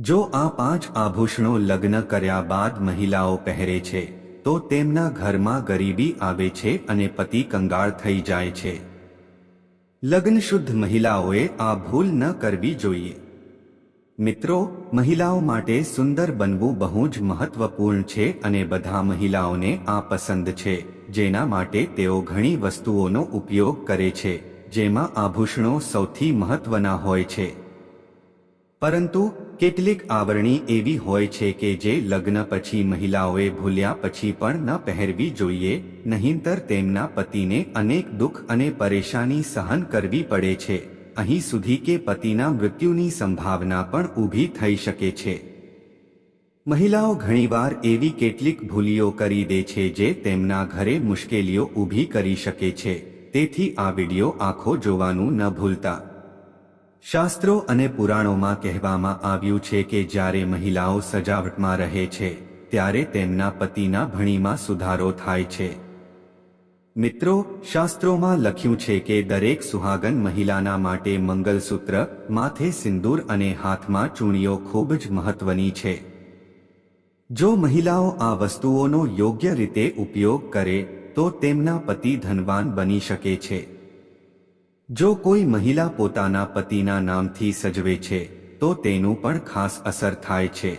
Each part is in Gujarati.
જો આ પાંચ આભૂષણો લગ્ન કર્યા બાદ મહિલાઓ પહેરે છે, તો તેમના ઘરમાં ગરીબી આવે છે અને પતિ કંગાળ થઈ જાય છે. લગ્ન શુદ્ધ મહિલાઓએ આ ભૂલ ન કરવી જોઈએ. મિત્રો, મહિલાઓ માટે સુંદર બનવું બહુ જ મહત્વપૂર્ણ છે અને બધા મહિલાઓને આ પસંદ છે, જેના માટે તેઓ ઘણી વસ્તુઓનો ઉપયોગ કરે છે, જેમાં આભૂષણો સૌથી મહત્વના હોય છે. પરંતુ કેટલીક આવરણી એવી હોય છે કે જે લગ્ન પછી મહિલાઓએ ભૂલ્યા પછી પણ ન પહેરવી જોઈએ, નહીંતર તેમના પતિને અનેક દુઃખ અને પરેશાની સહન કરવી પડે છે. અહીં સુધી કે પતિના મૃત્યુની સંભાવના પણ ઊભી થઈ શકે છે. મહિલાઓ ઘણીવાર એવી કેટલીક ભૂલીઓ કરી દે છે જે તેમના ઘરે મુશ્કેલીઓ ઊભી કરી શકે છે. તેથી આ વિડિયો આખો જોવાનું ન ભૂલતા. શાસ્ત્રો અને પુરાણોમાં કહેવામાં આવ્યું છે કે જ્યારે મહિલાઓ સજાવટમાં રહે છે, ત્યારે તેમના પતિના ભણીમાં સુધારો થાય છે. મિત્રો, શાસ્ત્રોમાં લખ્યું છે કે દરેક સુહાગન મહિલાના માટે મંગલસૂત્ર, માથે સિંદૂર અને હાથમાં ચૂંડીઓ ખૂબ જ મહત્વની છે. જો મહિલાઓ આ વસ્તુઓનો યોગ્ય રીતે ઉપયોગ કરે, તો તેમના પતિ ધનવાન બની શકે છે. જો કોઈ મહિલા પોતાના પતિના નામથી સજવે છે, તો તેનું પણ ખાસ અસર થાય છે.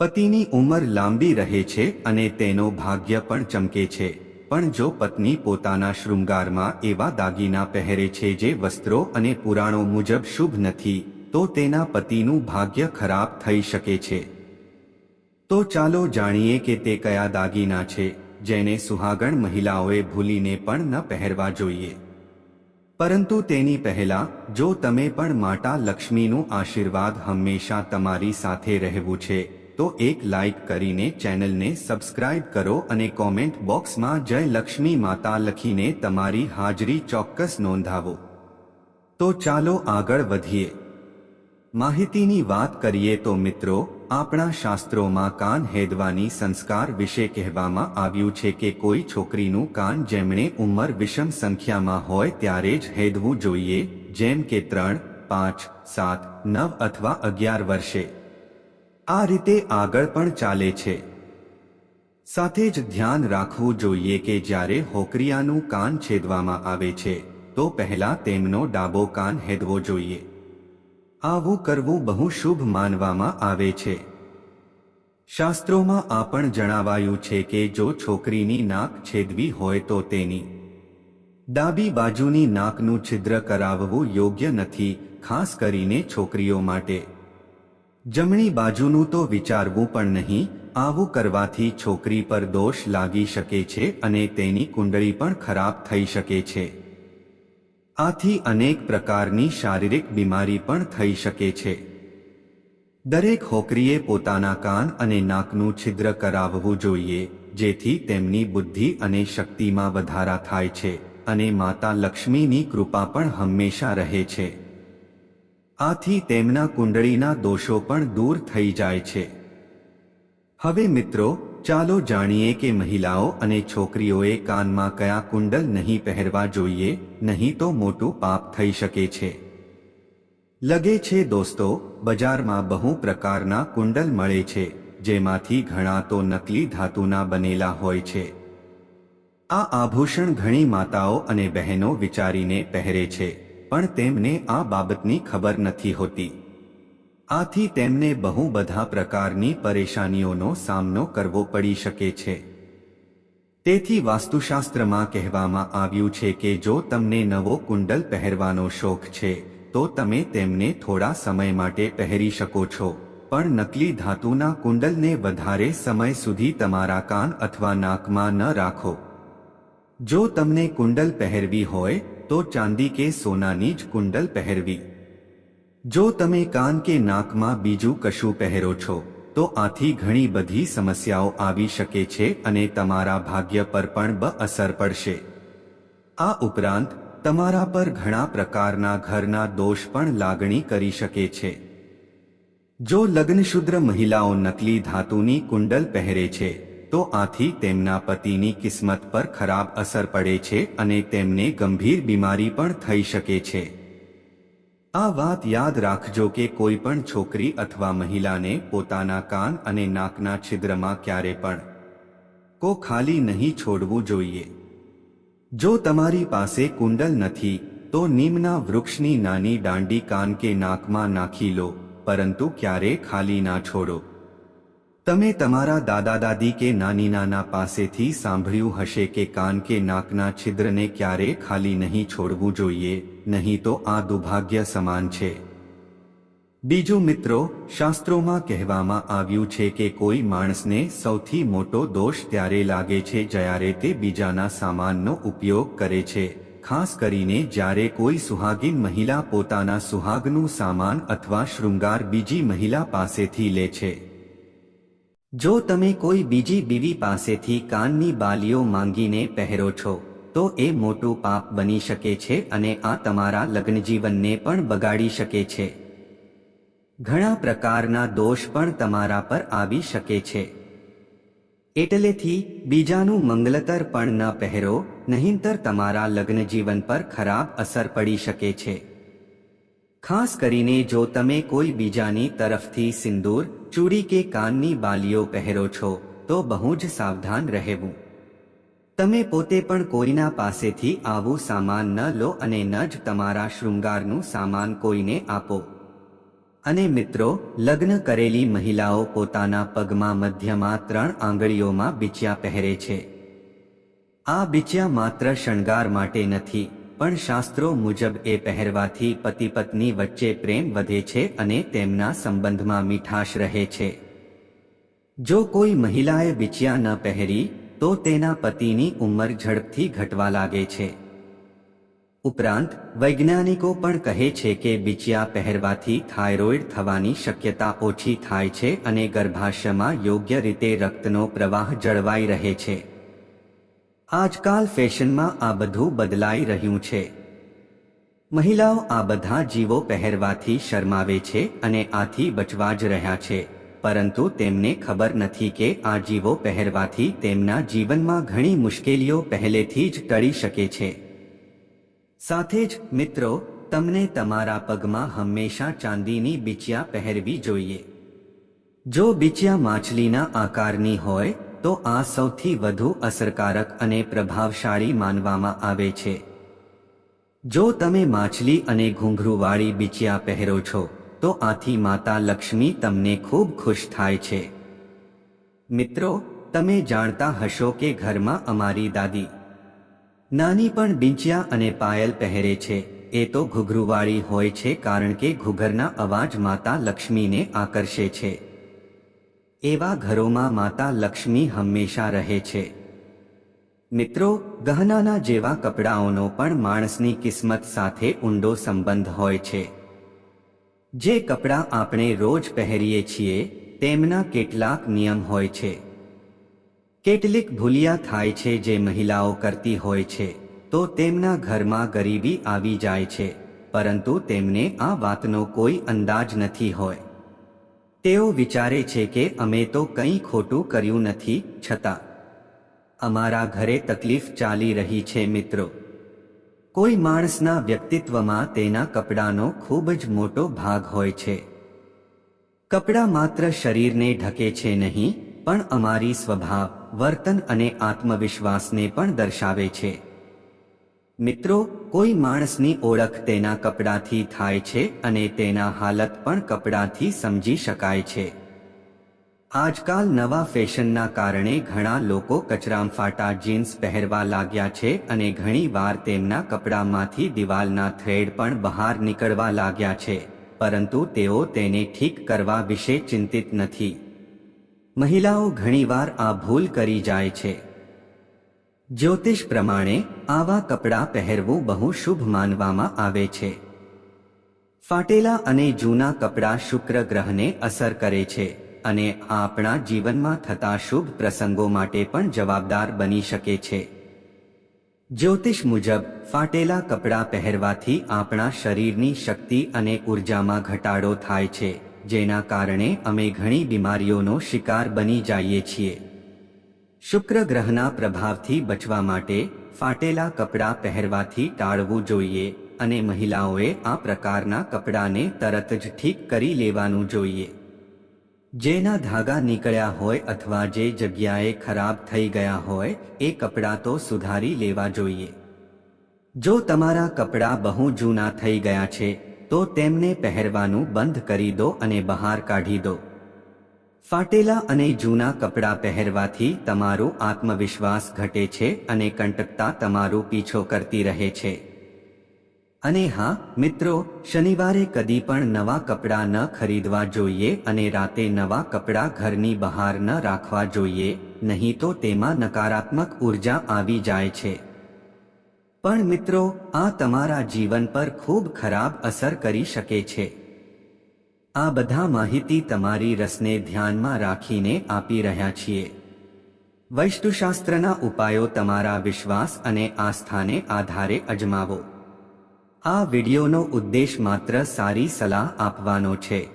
પતિની ઉંમર લાંબી રહે છે અને તેનો ભાગ્ય પણ ચમકે છે. પણ જો પત્ની પોતાના શૃંગારમાં એવા દાગીના પહેરે છે જે વસ્ત્રો અને પુરાણો મુજબ શુભ નથી, તો તેના પતિનું ભાગ્ય ખરાબ થઈ શકે છે. તો ચાલો જાણીએ કે તે કયા દાગીના છે, જેને સુહાગણ મહિલાઓએ ભૂલીને પણ ન પહેરવા જોઈએ. પરંતુ તેની પહેલા, જો તમે પણ માતા લક્ષ્મીનું આશીર્વાદ હંમેશા તમારી સાથે રહેવું છે, તો એક લાઈક કરીને ચેનલને સબસ્ક્રાઇબ કરો અને કોમેન્ટ બોક્સમાં જય લક્ષ્મી માતા લખીને તમારી હાજરી ચોક્કસ નોંધાવો. તો ચાલો આગળ વધીએ. માહિતીની વાત કરીએ તો મિત્રો આપણા શાસ્ત્રોમાં કાન હેદવાની સંસ્કાર વિશે કહેવામાં આવ્યું છે કે કોઈ છોકરીનું કાન જેમણે ઉંમર વિષમ સંખ્યામાં હોય ત્યારે જ હેદવું જોઈએ, જેમ કે ત્રણ, પાંચ, સાત, નવ અથવા અગિયાર વર્ષે. આ રીતે આગળ પણ ચાલે છે. સાથે જ ધ્યાન રાખવું જોઈએ કે જ્યારે હોકરિયાનું કાન છેદવામાં આવે છે, તો પહેલા તેમનો ડાબો કાન હેદવો જોઈએ. આવું કરવું બહુ શુભ માનવામાં આવે છે. શાસ્ત્રોમાં આ પણ જણાવાયું છે કે જો છોકરીની નાક છેદવી હોય તો તેની ડાબી બાજુની નાકનું છિદ્ર કરાવવું યોગ્ય નથી, ખાસ કરીને છોકરીઓ માટે. જમણી બાજુનું તો વિચારવું પણ નહીં, આવું કરવાથી છોકરી પર દોષ લાગી શકે છે અને તેની કુંડળી પણ ખરાબ થઈ શકે છે. આથી અનેક પ્રકારની શારીરિક બીમારી પણ થઈ શકે છે. દરેક હોકરીએ પોતાના કાન અને નાકનું છિદ્ર કરાવવું જોઈએ, જેથી તેમની બુદ્ધિ અને શક્તિમાં વધારા થાય છે, અને માતા લક્ષ્મીની કૃપા પણ હંમેશા રહે છે. આથી તેમના કુંડળીના દોષો પણ દૂર થઈ જાય છે. હવે મિત્રો ચાલો જાણીએ કે મહિલાઓ અને છોકરીઓએ કાનમાં કયા કુંડલ નહીં પહેરવા જોઈએ, નહીં તો મોટું પાપ થઈ શકે છે. લગે છે દોસ્તો, બજારમાં બહુ પ્રકારના કુંડલ મળે છે, જેમાંથી ઘણા તો નકલી ધાતુના બનેલા હોય છે. આ આભૂષણ ઘણી માતાઓ અને બહેનો વિચારીને પહેરે છે, પણ તેમને આ બાબતની ખબર નથી હોતી. આથી તેમને બહુ બધા પ્રકારની પરેશાનીઓનો સામનો કરવો પડી શકે છે. તેથી વાસ્તુશાસ્ત્રમાં કહેવામાં આવ્યું છે કે જો તમને નવો કુંડલ પહેરવાનો શોખ છે, તો તમે તેમને થોડા સમય માટે પહેરી શકો છો. પણ નકલી ધાતુના કુંડલને વધારે સમય સુધી તમારા કાન અથવા નાકમાં ન રાખો. જો તમને કુંડલ પહેરવી હોય, તો ચાંદી કે સોનાની જ કુંડલ પહેરવી. જો તમે કાન કે નાકમાં બીજું કશું પહેરો છો, તો આથી ઘણી બધી સમસ્યાઓ આવી શકે છે અને તમારા ભાગ્ય પર પણ બ અસર પડશે. આ ઉપરાંત, તમારા પર ઘણા પ્રકારના ઘરના દોષ પણ લાગણી કરી શકે છે. જો લગ્નશુદ્ર મહિલાઓ નકલી ધાતુની કુંડલ પહેરે છે, તો આથી તેમના પતિની કિસ્મત પર ખરાબ અસર પડે છે અને તેમને ગંભીર બીમારી પણ થઈ શકે છે. આ વાત યાદ રાખજો કે કોઈ પણ છોકરી અથવા મહિલાને પોતાના કાન અને નાકના છિદ્રમાં ક્યારે પણ કો ખાલી નહીં છોડવું જોઈએ. જો તમારી પાસે કુંડલ નથી, તો નીમના વૃક્ષની નાની દાંડી કાન કે નાકમાં નાખી લો, પરંતુ ક્યારે ખાલી ના છોડો. તમે તમારા દાદા દાદી કે નાની નાના પાસેથી સાંભળ્યું હશે કે કાન કે નાકના છિદ્રને ક્યારે ખાલી નહીં છોડવું જોઈએ. નહીં તો આ દુર્ભાગ્ય સમાન છે. બીજું મિત્રો, શાસ્ત્રોમાં કહેવામાં આવ્યું છે કે કોઈ માણસને સૌથી મોટો દોષ ત્યારે લાગે છે જ્યારે તે બીજાના સામાનનો ઉપયોગ કરે છે, ખાસ કરીને જ્યારે કોઈ સુહાગીન મહિલા પોતાના સુહાગનું સામાન અથવા શૃંગાર બીજી મહિલા પાસેથી લે છે. જો તમે કોઈ બીજી બીવી પાસેથી કાનની બાલીઓ માંગીને પહેરો છો તો એ મોટું પાપ બની શકે છે અને આ તમારા લગ્નજીવનને પણ બગાડી શકે છે. ઘણા પ્રકારના દોષ પણ તમારા પર આવી શકે છે. એટલેથી બીજાનું મંગલતર પણ ન પહેરો, નહીંતર તમારા લગ્નજીવન પર ખરાબ અસર પડી શકે છે. ખાસ કરીને જો તમે કોઈ બીજાની તરફથી સિંદૂર, ચૂડી કે કાનની બાલીઓ પહેરો છો, તો બહુ જ સાવધાન રહેવું. તમે પોતે પણ કોઈના પાસેથી આવું સામાન ન લો અને ન જ તમારા શૃંગારનું સામાન કોઈને આપો. અને મિત્રો, લગ્ન કરેલી મહિલાઓ પોતાના પગમાં મધ્યમાં ત્રણ આંગળીઓમાં બિચિયા પહેરે છે. આ બિચિયા માત્ર શણગાર માટે નથી, પણ શાસ્ત્રો મુજબ એ પહેરવાથી પતિ પત્ની વચ્ચે પ્રેમ વધે છે અને તેમના સંબંધમાં મીઠાશ રહે છે. જો કોઈ મહિલાએ બિચિયા ન પહેરી તો તેના પતિની ઉંમર ઝડપથી ઘટવા લાગે છે. ઉપરાંત, વૈજ્ઞાનિકો પણ કહે છે કે બીચિયા પહેરવાથી થાઇરોઇડ થવાની શક્યતા ઓછી થાય છે અને ગર્ભાશયમાં યોગ્ય રીતે રક્તનો પ્રવાહ જળવાઈ રહે છે. આજકાલ ફેશનમાં આ બધું બદલાઈ રહ્યું છે. મહિલાઓ આ બધા જીવો પહેરવાથી શરમાવે છે અને આથી બચવા જ રહ્યા છે. પરંતુ તેમને ખબર નથી કે આ જીવો પહેરવાથી તેમના જીવનમાં ઘણી મુશ્કેલીઓ પહેલેથી જ ટળી શકે છે. સાથે જ, મિત્રો, તમને તમારા પગમાં હંમેશા ચાંદીની બીચિયા પહેરવી જોઈએ. જો બીચિયા માછલીના આકારની હોય, તો આ સૌથી વધુ અસરકારક અને પ્રભાવશાળી માનવામાં આવે છે. જો તમે માછલી અને ઘૂંઘરૂવાળી બીચિયા પહેરો છો તો આથી માતા લક્ષ્મી તમને ખૂબ ખુશ થાય છે. મિત્રો, તમે જાણતા હશો કે ઘરમાં અમારી દાદી નાની પણ બીંચિયા અને પાયલ પહેરે છે. એ તો ઘૂઘરૂવાળી હોય છે કારણ કે ઘૂઘરના અવાજ માતા લક્ષ્મીને આકર્ષે છે. એવા ઘરોમાં માતા લક્ષ્મી હંમેશા રહે છે. મિત્રો, ગહનાના જેવા કપડાઓનો પણ માણસની કિસ્મત સાથે ઊંડો સંબંધ હોય છે. જે કપડાં આપણે રોજ પહેરીએ છીએ, તેમના કેટલાક નિયમ હોય છે. કેટલીક ભૂલિયા થાય છે જે મહિલાઓ કરતી હોય છે, તો તેમના ઘરમાં ગરીબી આવી જાય છે, પરંતુ તેમને આ વાતનો કોઈ અંદાજ નથી હોય. તેઓ વિચારે છે કે અમે તો કંઈ ખોટું કર્યું નથી, છતાં. અમારા ઘરે તકલીફ ચાલી રહી છે મિત્રો. કોઈ માણસના વ્યક્તિત્વમાં તેના કપડાનો ખૂબ જ મોટો ભાગ હોય છે. કપડાં માત્ર શરીરને ઢકે છે નહીં, પણ અમારી સ્વભાવ, વર્તન અને આત્મવિશ્વાસને પણ દર્શાવે છે. મિત્રો, કોઈ માણસની ઓળખ તેના કપડાથી થાય છે અને તેના હાલત પણ કપડાથી સમજી શકાય છે. આજકાલ નવા ફેશનના કારણે ઘણા લોકો કચરામફાટા જીન્સ પહેરવા લાગ્યા છે અને ઘણીવાર તેમના કપડામાંથી દિવાલના થ્રેડ પણ બહાર નીકળવા લાગ્યા છે, પરંતુ તેઓ તેને ઠીક કરવા વિશે ચિંતિત નથી. મહિલાઓ ઘણીવાર આ ભૂલ કરી જાય છે. જ્યોતિષ પ્રમાણે, આવા કપડાં પહેરવું બહુ શુભ માનવામાં આવે છે. ફાટેલા અને જૂના કપડાં શુક્ર ગ્રહને અસર કરે છે. અને આપણા જીવનમાં થતા શુભ પ્રસંગો માટે પણ જવાબદાર બની શકે છે. જ્યોતિષ મુજબ, ફાટેલા કપડાં પહેરવાથી આપણા શરીરની શક્તિ અને ઉર્જામાં ઘટાડો થાય છે, જેના કારણે અમે ઘણી બીમારીઓનો શિકાર બની જઈએ છીએ. શુક્ર ગ્રહના પ્રભાવથી બચવા માટે ફાટેલા કપડાં પહેરવાથી ટાળવું જોઈએ અને મહિલાઓએ આ પ્રકારના કપડાને તરત જ ઠીક કરી લેવાનું જોઈએ. જેના ધાગા નીકળ્યા હોય અથવા જે જગ્યાએ ખરાબ થઈ ગયા હોય, એ કપડાં તો સુધારી લેવા જોઈએ. જો તમારા કપડાં બહુ જૂના થઈ ગયા છે, તો તેમને પહેરવાનું બંધ કરી દો અને બહાર કાઢી દો. ફાટેલા અને જૂના કપડાં પહેરવાથી તમારો આત્મવિશ્વાસ ઘટે છે અને કંટકતા તમારો પીછો કરતી રહે છે. અને હા, મિત્રો, શનિવારે કદી પણ નવા કપડાં ન ખરીદવા જોઈએ અને રાતે નવા કપડાં ઘરની બહાર ન રાખવા જોઈએ, નહીં તો તેમાં નકારાત્મક ઊર્જા આવી જાય છે. પણ મિત્રો, આ તમારા જીવન પર ખૂબ ખરાબ અસર કરી શકે છે. આ બધા માહિતી તમારી રસને ધ્યાનમાં રાખીને આપી રહ્યા છીએ. વૈષ્ણુશાસ્ત્રના ઉપાયો તમારા વિશ્વાસ અને આસ્થાને આધારે અજમાવો. આ વિડિયોનો ઉદ્દેશ માત્ર સારી સલાહ આપવાનો છે.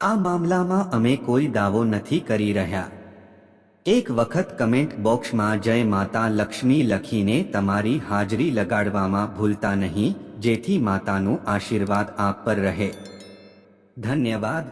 આ મામલામાં અમે કોઈ દાવો નથી કરી રહ્યા. એક વખત કમેન્ટ બોક્સમાં જય માતા લક્ષ્મી લખીને તમારી હાજરી લગાડવામાં ભૂલતા નહીં, જેથી માતાનું આશીર્વાદ આપ પર રહે. ધન્યવાદ.